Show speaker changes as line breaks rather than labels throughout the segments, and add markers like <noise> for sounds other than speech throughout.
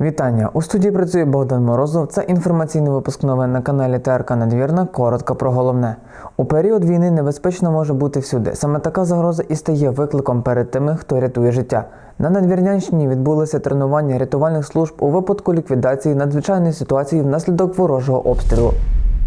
Вітання! У студії працює Богдан Морозов. Це інформаційний випуск новин на каналі ТРК Надвірна. Коротко про головне. У період війни небезпечно може бути всюди. Саме така загроза і стає викликом перед тими, хто рятує життя. На Надвірнянщині відбулося тренування рятувальних служб у випадку ліквідації надзвичайної ситуації внаслідок ворожого обстрілу.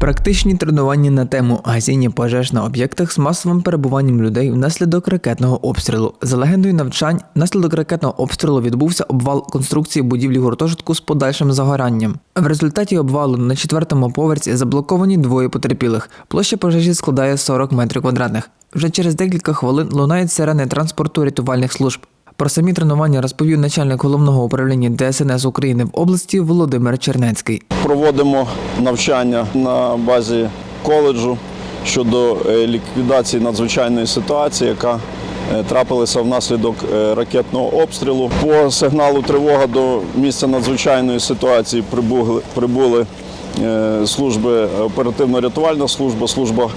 Практичні тренування на тему гасіння пожеж на об'єктах з масовим перебуванням людей внаслідок ракетного обстрілу. За легендою навчань, внаслідок ракетного обстрілу відбувся обвал конструкції будівлі гуртожитку з подальшим загоранням. В результаті обвалу на четвертому поверсі заблоковані двоє потерпілих. Площа пожежі складає 40 метрів квадратних. Вже через декілька хвилин лунають сирени транспорту рятувальних служб. Про самі тренування розповів начальник головного управління ДСНС України в області Володимир Чернецький.
Проводимо навчання на базі коледжу щодо е, ліквідації надзвичайної ситуації, яка е, трапилася внаслідок е, ракетного обстрілу. По сигналу тривога до місця надзвичайної ситуації прибули, прибули служби оперативно-рятувальна служба, служба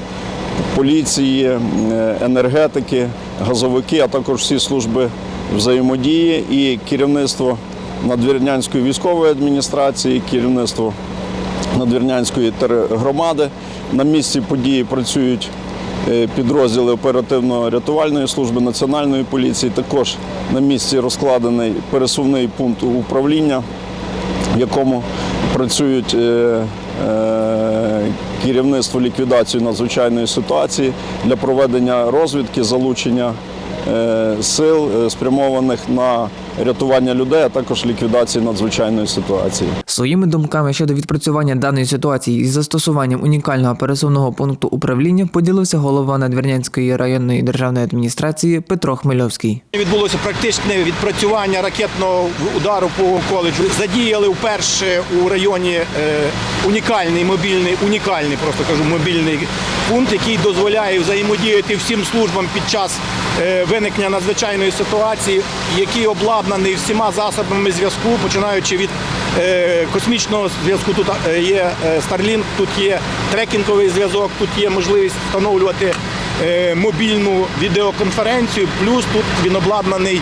поліції, енергетики, газовики, а також всі служби взаємодії і керівництво Надвірнянської військової адміністрації, керівництво Надвірнянської тергромади. На місці події працюють е, підрозділи оперативно-рятувальної служби Національної поліції. Також на місці розкладений пересувний пункт управління, в якому працюють е, е, керівництво ліквідації надзвичайної ситуації для проведення розвідки, залучення сил, е, спрямованих на рятування людей, а також ліквідації надзвичайної ситуації.
Своїми думками щодо відпрацювання даної ситуації із застосуванням унікального пересувного пункту управління поділився голова Надвірнянської районної державної адміністрації Петро Хмельовський.
Відбулося практичне відпрацювання ракетного удару по коледжу. Задіяли вперше у районі е, унікальний мобільний, унікальний просто кажу, мобільний пункт, який дозволяє взаємодіяти всім службам під час е, виникнення надзвичайної ситуації, який обладнаний всіма засобами зв'язку, починаючи від е, космічного зв'язку. Тут е, є е, Starlink, тут є трекінговий зв'язок, тут є можливість встановлювати мобільну відеоконференцію. Плюс тут він обладнаний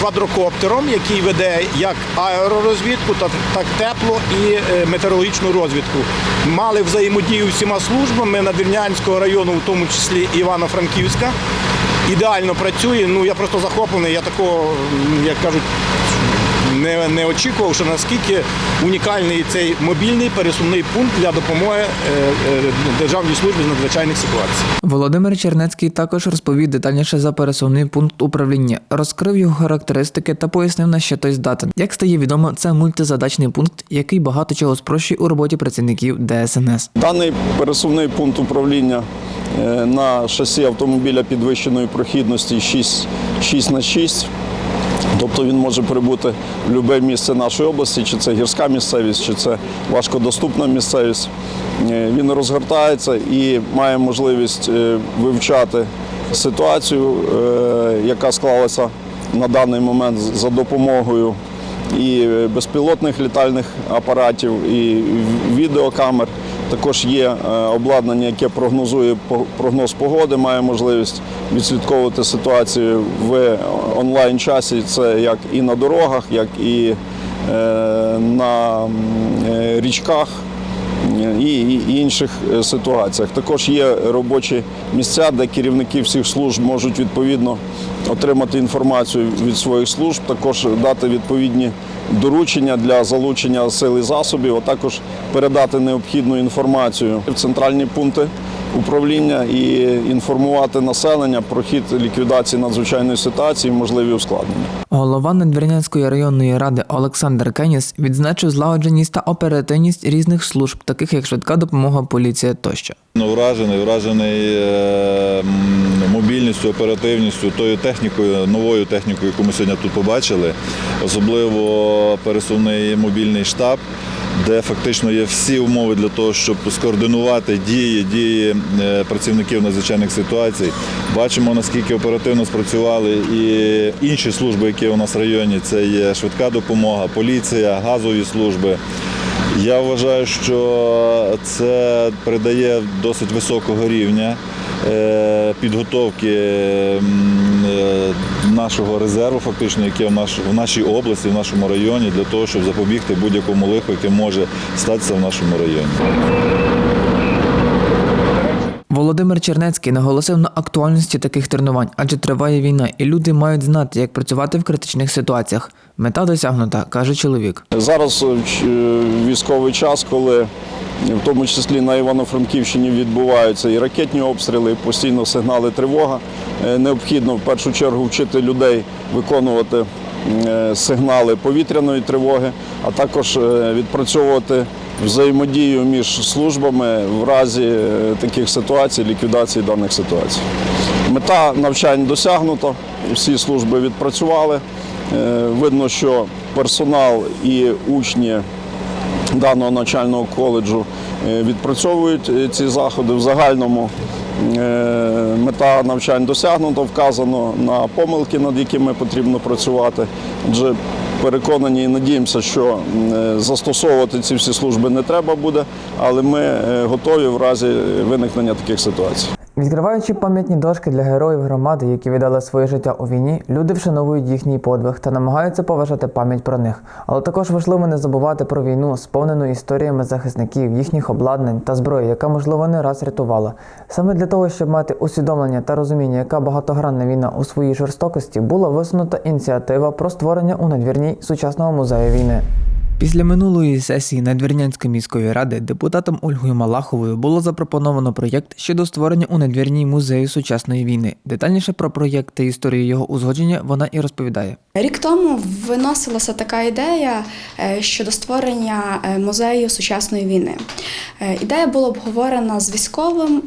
квадрокоптером, який веде як аеророзвідку, так, тепло і метеорологічну розвідку. Мали взаємодію всіма службами Надвірнянського району, в тому числі Івано-Франківська. Ідеально працює. Ну я просто захоплений. Я такого, як кажуть, не, не очікував, що наскільки унікальний цей мобільний пересувний пункт для допомоги е, е, Державній службі з надзвичайних ситуацій.
Володимир Чернецький також розповів детальніше за пересувний пункт управління, розкрив його характеристики та пояснив на що той здатен. Як стає відомо, це мультизадачний пункт, який багато чого спрощує у роботі працівників ДСНС.
Даний пересувний пункт управління е, на шасі автомобіля підвищеної прохідності 6, 6 на 6 Тобто він може прибути в будь-яке місце нашої області, чи це гірська місцевість, чи це важкодоступна місцевість. Е, Він розгортається і має можливість е, вивчати ситуацію, е, яка склалася на даний момент за допомогою і безпілотних літальних апаратів, і відеокамер. Також є е, обладнання, яке прогнозує прогноз погоди, має можливість відслідковувати ситуацію в онлайн-часі. Це як і на дорогах, як і е, на е, річках і інших ситуаціях. Також є робочі місця, де керівники всіх служб можуть відповідно отримати інформацію від своїх служб, також дати відповідні доручення для залучення сил і засобів, а також передати необхідну інформацію в центральні пункти управління і інформувати населення про хід ліквідації надзвичайної ситуації і можливі ускладнення.
Голова Надвірнянської районної ради Олександр Кеніс відзначив злагодженість та оперативність різних служб, таких як швидка допомога, поліція тощо.
Ну, Вражений, вражений е, мобільністю, оперативністю, тою технікою, новою технікою, яку ми сьогодні тут побачили, особливо пересувний мобільний штаб, де фактично є всі умови для того, щоб скоординувати дії, дії е, працівників надзвичайних ситуацій. Бачимо, наскільки оперативно спрацювали і інші служби, які у нас в районі. Це є швидка допомога, поліція, газові служби. Я вважаю, що це придає досить високого рівня підготовки е, нашого резерву, фактично, який в, наш, в нашій області, в нашому районі, для того, щоб запобігти будь-якому лиху, яке може статися в нашому районі.
Володимир Чернецький наголосив на актуальності таких тренувань, адже триває війна, і люди мають знати, як працювати в критичних ситуаціях. Мета досягнута, каже чоловік.
Зараз е, е, військовий час, коли в тому числі на Івано-Франківщині відбуваються і ракетні обстріли, і постійно сигнали тривога. Е, Необхідно в першу чергу вчити людей виконувати е, сигнали повітряної тривоги, а також е, відпрацьовувати взаємодію між службами в разі таких ситуацій, ліквідації даних ситуацій. Мета навчань досягнута, всі служби відпрацювали. Видно, що персонал і учні даного навчального коледжу е, відпрацьовують е, ці заходи. В загальному е, мета навчань досягнута, вказано на помилки, над якими потрібно працювати. Адже переконані і надіємося, що застосовувати ці всі служби не треба буде, але ми готові в разі виникнення таких ситуацій.
Відкриваючи пам'ятні дошки для героїв громади, які віддали своє життя у війні, люди вшановують їхній подвиг та намагаються поважати пам'ять про них. Але також важливо не забувати про війну, сповнену історіями захисників, їхніх обладнань та зброї, яка можливо не раз рятувала. Саме для того, щоб мати усвідомлення та розуміння, яка багатогранна війна у своїй жорстокості, була висунута ініціатива про створення у надвірній сучасного музею війни. Після минулої сесії Надвірнянської міської ради депутатом Ольгою Малаховою було запропоновано проєкт щодо створення у Надвірній музею сучасної війни. Детальніше про проєкт та історію його узгодження вона і розповідає.
Рік тому виносилася така ідея е, щодо створення е, музею сучасної війни. Е, Ідея була обговорена з військовим.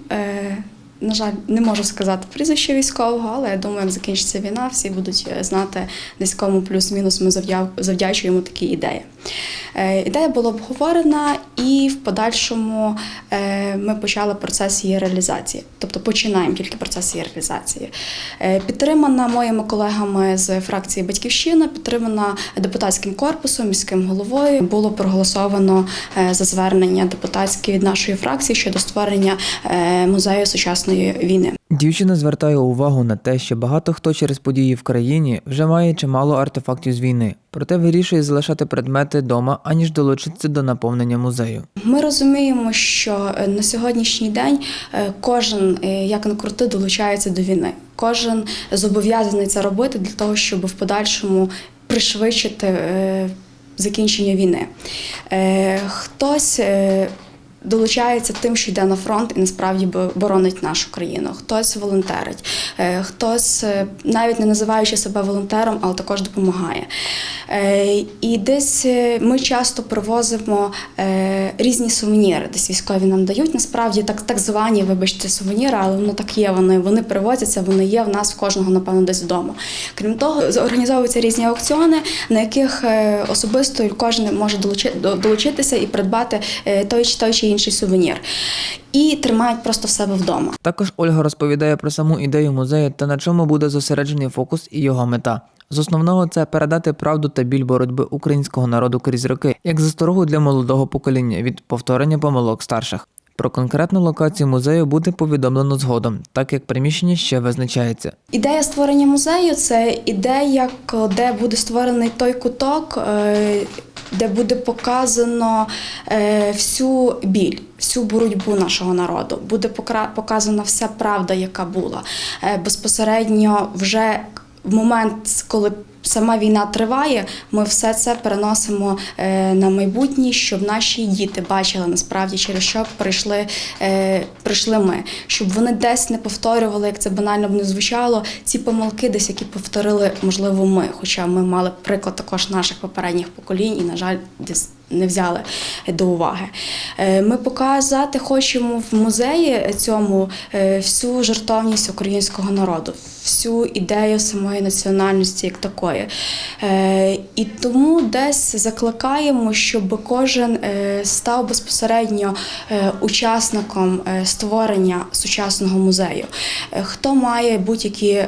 На жаль, не можу сказати прізвище військового, але я думаю, як закінчиться війна, всі будуть знати десь кому плюс-мінус ми завдя- завдячуємо такій ідеї. Е, Ідея була обговорена, і в подальшому е, ми почали процес її реалізації, тобто починаємо тільки процес її реалізації. Е, Підтримана моїми колегами з фракції Батьківщина, підтримана депутатським корпусом, міським головою. Було проголосовано за звернення депутатське від нашої фракції щодо створення музею сучасної війни.
Дівчина звертає увагу на те, що багато хто через події в країні вже має чимало артефактів з війни, проте вирішує залишати предмети вдома, аніж долучитися до наповнення музею.
Ми розуміємо, що е, на сьогоднішній день е, кожен, е, як не крути, долучається до війни. Кожен зобов'язаний це робити для того, щоб в подальшому пришвидшити закінчення війни. Хтось долучається тим, що йде на фронт і насправді боронить нашу країну. Хтось волонтерить, е, хтось, е, навіть не називаючи себе волонтером, але також допомагає. Е, І десь ми часто привозимо різні сувеніри, десь військові нам дають. Насправді так, так звані, вибачте, сувеніри, але воно так є. Вони, вони привозяться, вони є в нас в кожного, напевно, десь вдома. Крім того, організовуються різні аукціони, на яких особисто кожен може долучитися і придбати той чи той чи інший сувенір. І тримають просто в себе вдома.
Також Ольга розповідає про саму ідею музею та на чому буде зосереджений фокус і його мета. З основного це передати правду та біль боротьби українського народу крізь роки, як засторогу для молодого покоління від повторення помилок старших. Про конкретну локацію музею буде повідомлено згодом, так як приміщення ще визначається.
Ідея створення музею це ідея, де буде створений той куток, е, де буде показано е, всю біль, всю боротьбу нашого народу. Буде показана вся правда, яка була. Е, Безпосередньо вже в момент, коли сама війна триває, ми все це переносимо е, на майбутнє, щоб наші діти бачили насправді, через що прийшли, е, прийшли ми, щоб вони десь не повторювали, як це банально б не звучало, ці помилки, десь які повторили, можливо, ми. Хоча ми мали приклад також наших попередніх поколінь і, на жаль, десь не взяли до уваги. Е, Ми показати хочемо в музеї цьому всю жертовність українського народу, всю ідею самої національності як такої. Е, І тому десь закликаємо, щоб кожен е, став безпосередньо е, учасником створення сучасного музею. Хто має будь-які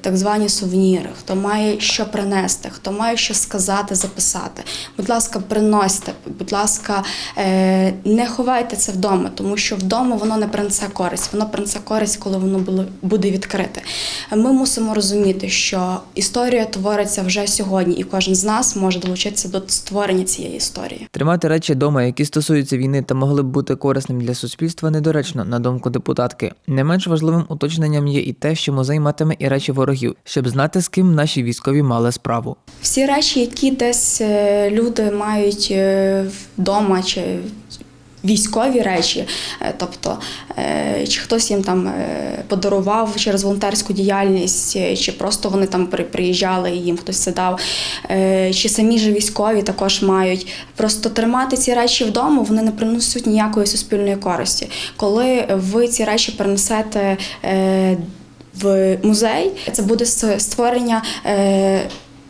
так звані сувеніри, хто має що принести, хто має що сказати, записати. Будь ласка, приносьте, будь ласка, не ховайте це вдома, тому що вдома воно не принесе користь. Воно принесе користь, коли воно буде відкрите. Ми мусимо розуміти, що історія твориться вже сьогодні, і кожен з нас може долучитися до створення цієї історії.
Тримати речі вдома, які стосуються війни та могли б бути корисним для суспільства, недоречно, на думку депутатки. Не менш важливим уточненням є і те, що музей матиме і речі ворогів, щоб знати, з ким наші військові мали справу.
Всі речі, які десь е, люди мають е, вдома чи військові речі, е, тобто е, чи хтось їм там е, подарував через волонтерську діяльність, чи просто вони там при- приїжджали і їм хтось це дав, чи самі ж військові також мають. Просто тримати ці речі вдома, вони не принесуть ніякої суспільної користі. Коли ви ці речі принесете в музей, це буде створення.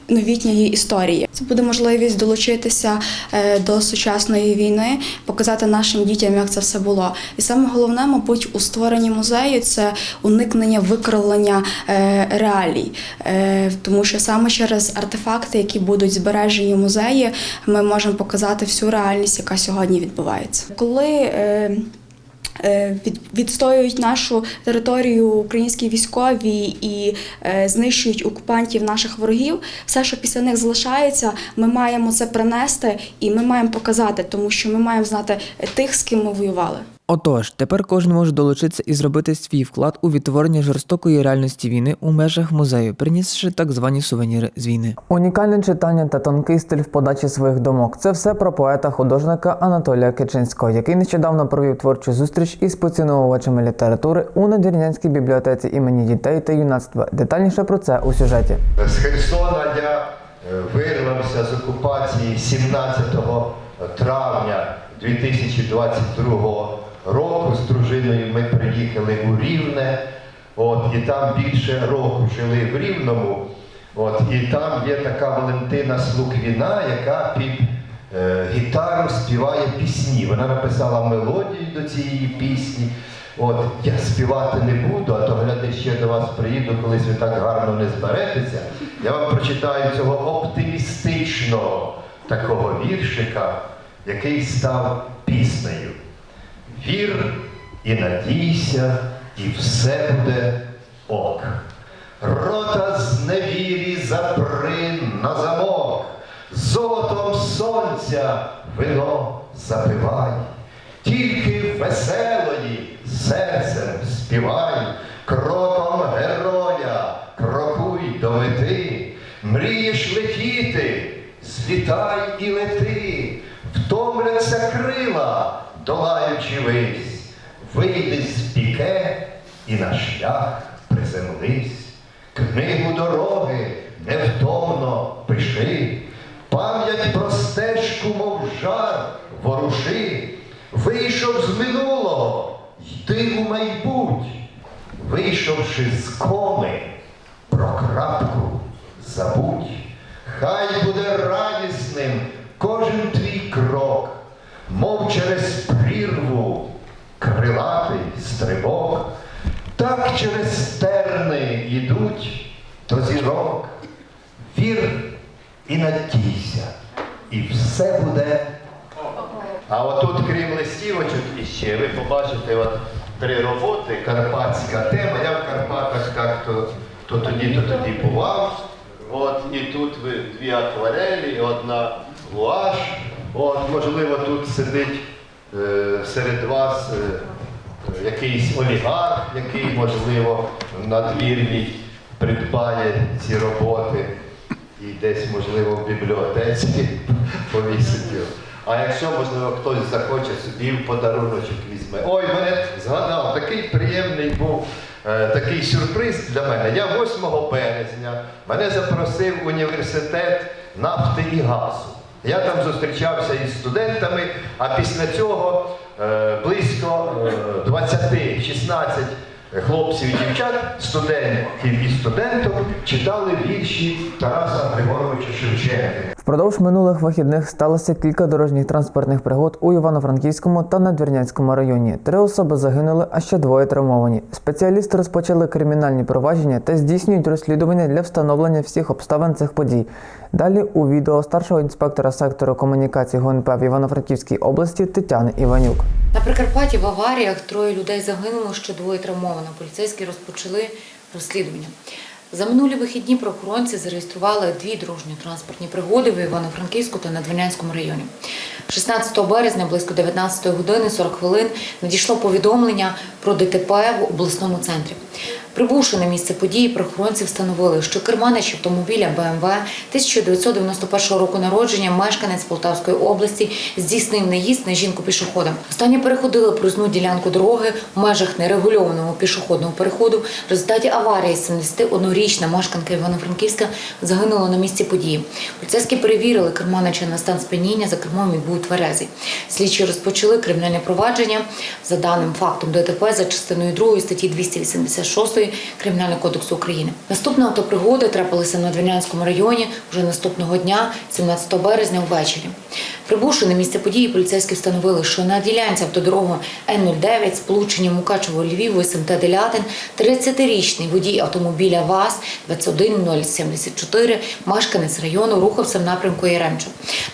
Новітньої історії. Це буде можливість долучитися е, до сучасної війни, показати нашим дітям, як це все було. І саме головне, мабуть, у створенні музею це уникнення викривлення е, реалій, Е, тому що саме через артефакти, які будуть збережені в музеї, ми можемо показати всю реальність, яка сьогодні відбувається. Коли відстоюють нашу територію українські військові і е, знищують окупантів наших ворогів. Все, що після них залишається, ми маємо це принести і ми маємо показати, тому що ми маємо знати тих, з ким ми воювали.
Отож, тепер кожен може долучитися і зробити свій вклад у відтворення жорстокої реальності війни у межах музею, принісши так звані сувеніри з війни. Унікальне читання та тонкий стиль в подачі своїх думок це все про поета-художника Анатолія Кичинського, який нещодавно провів творчу зустріч із поціновувачами літератури у Надвірнянській бібліотеці імені дітей та юнацтва. Детальніше про це у сюжеті.
З Херсона я е, вирвався з окупації 17 травня 2022 року. З дружиною ми приїхали у Рівне. От, і там більше року жили в Рівному. От, і там є така Валентина Слуквіна, яка під е, гітару співає пісні. Вона написала мелодію до цієї пісні. От я співати не буду, а то гляди ще до вас приїду, колись ви так гарно не зберетеся. Я вам прочитаю цього оптимістичного такого віршика, який став піснею. Вір і надійся, і все буде ок. Рота з невірі запри на замок, золотом сонця вино запивай, тільки веселої серцем співай, кроком героя крокуй до мети, мрієш летіти, злітай і лети, втомляться крила, долаючи вись, вийди з піке і на шлях приземлись. Книгу дороги невтомно пиши, пам'ять про стежку, мов жар, воруши, вийшов з минулого, йди у майбуть, вийшовши з коми, про крапку забудь. Хай буде радісним кожен твій крок, мов через прірву крилатий стрибок, так через стерни йдуть до зірок. Вір і надійся, і все буде. А отут, крім листівочок, іще ви побачите от три роботи, карпатська тема. Я в Карпатах так то, то тоді, то тоді бував. От, і тут ви дві акварелі, одна гуаш. От, можливо, тут сидить е, серед вас е, якийсь олігарх, який, можливо, в надвірній придбає ці роботи і десь, можливо, в бібліотеці <laughs> повісить його. А якщо, можливо, хтось захоче собі в подаруночок візьме. Ой, мене згадав, такий приємний був е, такий сюрприз для мене. Я 8 березня мене запросив університет нафти і газу. Я там зустрічався із студентами, а після цього е, близько е, 20-16 хлопців і дівчат, студентів і студенток читали вірші Тараса Григоровича Шевченка.
Впродовж минулих вихідних сталося кілька дорожніх транспортних пригод у Івано-Франківському та Надвірнянському районі. Три особи загинули, а ще двоє травмовані. Спеціалісти розпочали кримінальні провадження та здійснюють розслідування для встановлення всіх обставин цих подій. Далі у відео старшого інспектора сектору комунікації ГУНП в Івано-Франківській області Тетяни Іванюк.
На Прикарпатті в аваріях троє людей загинуло, ще двоє травмовано. Поліцейські розпочали розслідування. За минулі вихідні правоохоронці зареєстрували дві дорожньо-транспортні пригоди в Івано-Франківську та Надвірнянському районі. 16 березня близько 19 години 40 хвилин надійшло повідомлення про ДТП в обласному центрі. Прибувши на місце події, правоохоронці встановили, що керманич автомобіля БМВ 1991 року народження, мешканець Полтавської області, здійснив наїзд на жінку пішохода. Останні переходили проїзну ділянку дороги в межах нерегульованого пішохідного переходу. В результаті аварії 71-річна мешканка Івано-Франківська загинула на місці події. Поліцейські перевірили керманича на стан сп'яніння, за кермом він був тверезий. Слідчі розпочали кримінальне провадження за даним фактом ДТП за частиною 2 статті 286 Кримінального кодексу України. Наступна автопригода трапилася на Двірнянському районі вже наступного дня, 17 березня ввечері. Прибувши на місце події, поліцейські встановили, що на ділянці автодороги Н-09 сполучення Мукачево Львів СМТ Делятин 30-річний водій автомобіля ВАЗ 21074, мешканець району, рухався в напрямку Яремчу.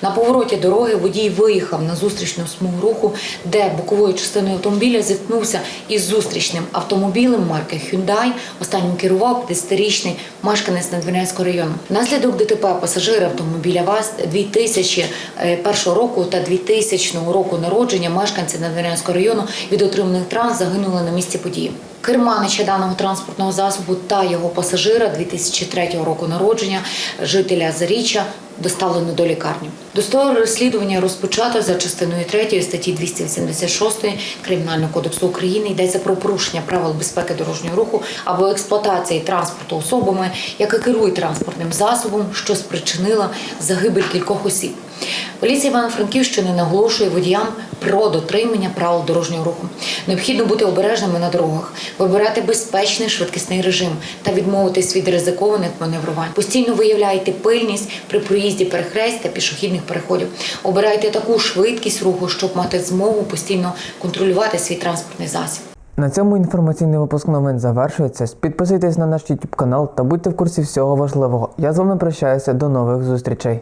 На повороті дороги водій виїхав на зустрічну смугу руху, де боковою частиною автомобіля зіткнувся із зустрічним автомобілем марки Hyundai. Останнім керував 50-річний мешканець Надвірнянського району. Наслідок ДТП пасажири автомобіля ВАЗ 2001 року та 2000 року народження мешканці Надвірнянського району від отриманих травм загинули на місці події. Керманича даного транспортного засобу та його пасажира 2003 року народження, жителя Заріччя, доставлено до лікарні. Досудове розслідування розпочато за частиною 3 статті 286 Кримінального кодексу України. Йдеться про порушення правил безпеки дорожнього руху або експлуатації транспорту особами, яка керує транспортним засобом, що спричинила загибель кількох осіб. Поліція Івано-Франківщини наголошує водіям про дотримання правил дорожнього руху. Необхідно бути обережними на дорогах, вибирати безпечний швидкісний режим та відмовитись від ризикованих маневрувань. Постійно виявляйте пильність при проїзді перехресть та пішохідних переходів. Обирайте таку швидкість руху, щоб мати змогу постійно контролювати свій транспортний засіб.
На цьому інформаційний випуск новин завершується. Підписуйтесь на наш YouTube канал та будьте в курсі всього важливого. Я з вами прощаюся до нових зустрічей.